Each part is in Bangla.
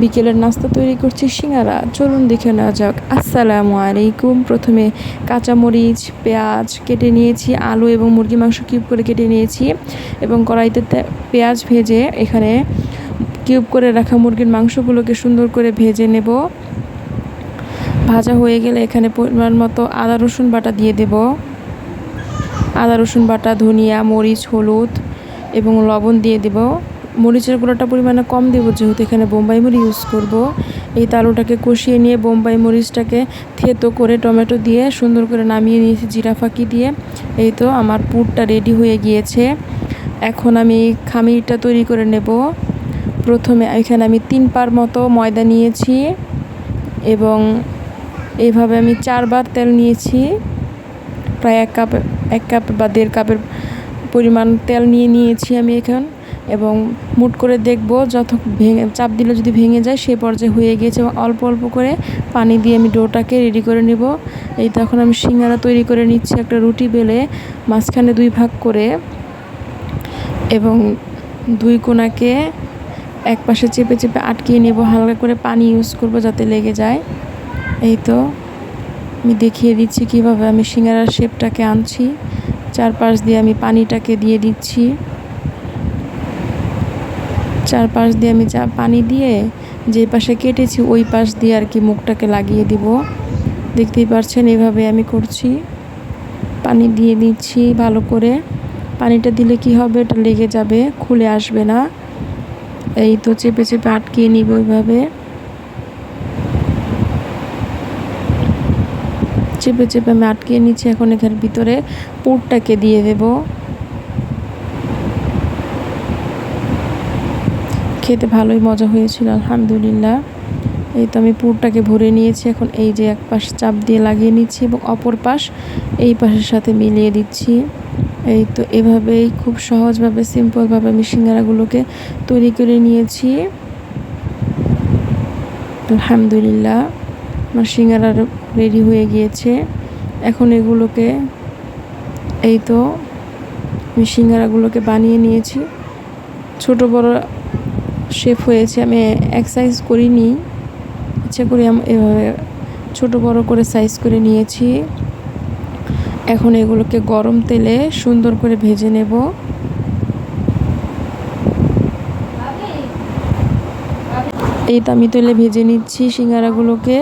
বিকেলের নাস্তা তৈরি করছি সিঙ্গারা। চলুন দেখে নেওয়া যাক। আসসালামু আলাইকুম। প্রথমে কাঁচামরিচ, পেঁয়াজ কেটে নিয়েছি, আলু এবং মুরগি মাংস কিউব করে কেটে নিয়েছি এবং কড়াইতে পেঁয়াজ ভেজে এখানে কিউব করে রাখা মুরগির মাংসগুলোকে সুন্দর করে ভেজে নেব। ভাজা হয়ে গেলে এখানে পরিমাণ মতো আদা, রসুন বাটা দিয়ে দেব। আদা, রসুন বাটা, ধনিয়া, মরিচ, হলুদ এবং লবণ দিয়ে দেব। মরিচের গুঁড়োটা পরিমাণে কম দেবো যেহেতু এখানে বোম্বাই মরিচ ইউজ করব। এই তালুটাকে কষিয়ে নিয়ে বোম্বাই মরিচটাকে থেতো করে টমেটো দিয়ে সুন্দর করে নামিয়ে নিয়েছি জিরা ফাঁকি দিয়ে। এই তো আমার পুরটা রেডি হয়ে গিয়েছে। এখন আমি খামিরটা তৈরি করে নেব। প্রথমে এখানে আমি তিন পার মতো ময়দা নিয়েছি এবং এইভাবে আমি চারবার তেল নিয়েছি। প্রায় এক কাপ এক কাপ বা দেড় কাপের পরিমাণ তেল নিয়ে নিয়েছি আমি এখন। এবং মুট করে দেখব যত ভেঙে, চাপ দিলে যদি ভেঙে যায় সেই পর্যায়ে হয়ে গিয়েছে এবং অল্প অল্প করে পানি দিয়ে আমি ডোটাকে রেডি করে নেব। এই তখন আমি সিঙ্গারা তৈরি করে নিচ্ছি একটা রুটি বেলে, মাঝখানে দুই ভাগ করে এবং দুই কোনাকে এক পাশে চেপে চেপে আটকিয়ে নেব, হালকা করে পানি ইউজ করব যাতে লেগে যায়। এই তো আমি দেখিয়ে দিচ্ছি কীভাবে আমি সিঙ্গারার শেপটাকে আনছি। চারপাশ দিয়ে আমি পানিটাকে দিয়ে দিচ্ছি। চারপাশ দিয়ে আমি চা পানি দিয়ে যে পাশে কেটেছি, ওই পাশ দিয়ে আর কি মুখটাকে লাগিয়ে দিব। দেখতেই পারছেন, এভাবে আমি করছি। পানি দিয়ে দিচ্ছি ভালো করে। পানিটা দিলে কি হবে? এটা লেগে যাবে, খুলে আসবে না। এই তো চেপে চেপে আটকিয়ে নিব ওইভাবে চেপে চেপে আমি আটকিয়ে নিচ্ছি, এখন এখানের ভিতরে পুরটাকে দিয়ে দেব। খেতে ভালোই মজা হয়েছিল, আলহামদুলিল্লাহ। এই তো আমি পুরটাকে ভরে নিয়েছি, এখন এই যে এক পাশ চাপ দিয়ে লাগিয়ে নিচ্ছি এবং অপর পাশ এই পাশের সাথে মিলিয়ে দিচ্ছি। এই তো এভাবেই খুব সহজভাবে সিম্পলভাবে আমি সিঙ্গারাগুলোকে তৈরি করে নিয়েছি। আলহামদুলিল্লাহ, আমার সিঙ্গারা রেডি হয়ে গিয়েছে। এখন এগুলোকে, এই তো আমি সিঙ্গারাগুলোকে বানিয়ে নিয়েছি। ছোট বড় শেপ হয়েছে, আমি এক সাইজ করিনি। ইচ্ছা করে এভাবে ছোট বড় করে সাইজ করে নিয়েছি। এখন এগুলোকে গরম তেলে সুন্দর করে ভেজে নেব। এই তো আমি তেলে ভেজে নিচ্ছি সিঙ্গারাগুলোকে।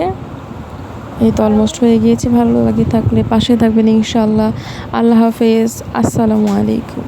এই তো অলমোস্ট হয়ে গিয়েছে, ভালো লাগে থাকলে পাশে থাকবেন ইনশাল্লাহ আল্লাহ হাফেজ, আসসালামু আলাইকুম।